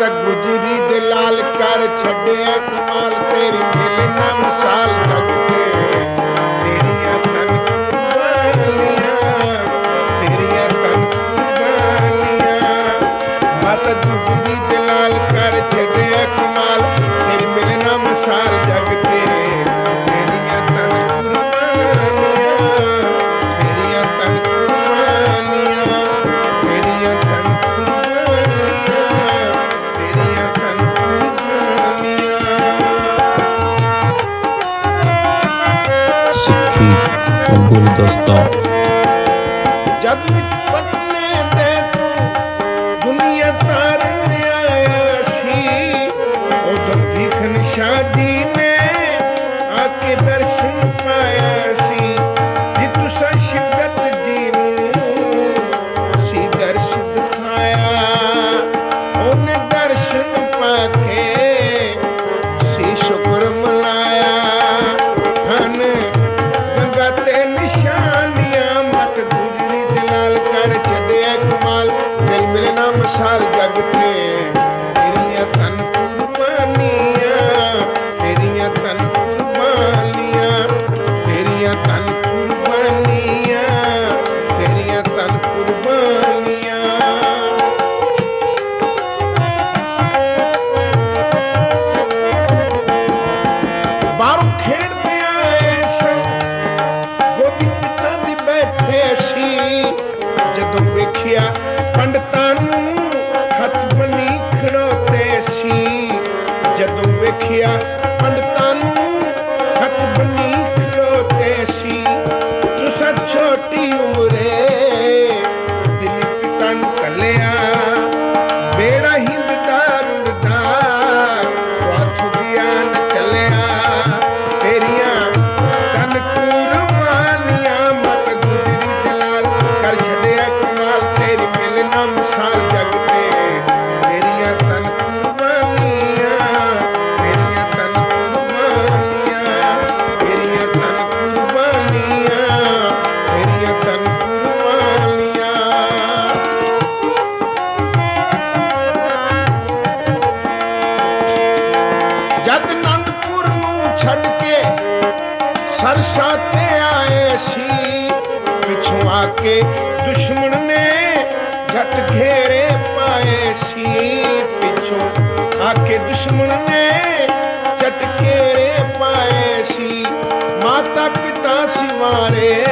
ਮਾਤਾ ਗੁਜਰੀ ਦੇ ਲਾਲ ਕਰ ਛੱਡਿਆ ਕਮਾਲ ਤੇਰੀ ਮਿਲ ਮਿਸਾਲ ਜਗ ਤੇ मुफीद गुलदस्तों। जब तो शाह ने आके दर्शन पाया। ਨਾਲ ਛੱਡਿਆ ਕਮਾਲ। ਦਿਲ ਮਿਲਣਾ ਮਸਾਲ ਜਗ ਤੇ। ਤੇਰੀਆਂ ਤਨ ਕੁਰਬਾਨੀਆਂ, ਤੇਰੀਆਂ ਤਨ ਕੁਰਬਾਨੀਆਂ, ਤੇਰੀਆਂ ਤਨ ਕੁਰਬਾਨੀਆਂ, ਤੇਰੀਆਂ ਤਨ ਕੁਰਬਾਨੀਆਂ। ਬਾਹਰੋਂ ਖੇਡਦੇ ਆਏ ਸਨ। ਗੋਦੀ ਪਿਤਾ ਦੀ ਬੈਠੇ ਸੀ। ਜਦੋਂ ਵੇਖਿਆ ਪੰਡਤਾਂ ਨੂੰ ਹੱਥ ਬਣੀ ਖੜੋਤੇ ਸੀ। ਜਦੋਂ ਵੇਖਿਆ ਪੰਡਤਾਂ ਨੂੰ ਹੱਥ ਬਣੀ ਖੜੋਤੇ ਸੀ। ਤੁਸਾਂ ਛੋਟੀ ਜਦ ਨੰਦਪੁਰ ਨੂੰ ਛੱਡ ਕੇ ਸਰਸਾ ਤੇ ਆਏ ਸੀ, ਪਿਛੋਂ ਆ ਕੇ ਦੁਸ਼ਮਣ ਨੇ ਝਟ ਘੇਰੇ ਪਾਏ ਸੀ, ਪਿਛੋਂ ਆ ਕੇ ਦੁਸ਼ਮਣ ਨੇ ਝਟ ਘੇਰੇ ਪਾਏ ਸੀ ਮਾਤਾ ਪਿਤਾ ਸਿਵਾਰੇ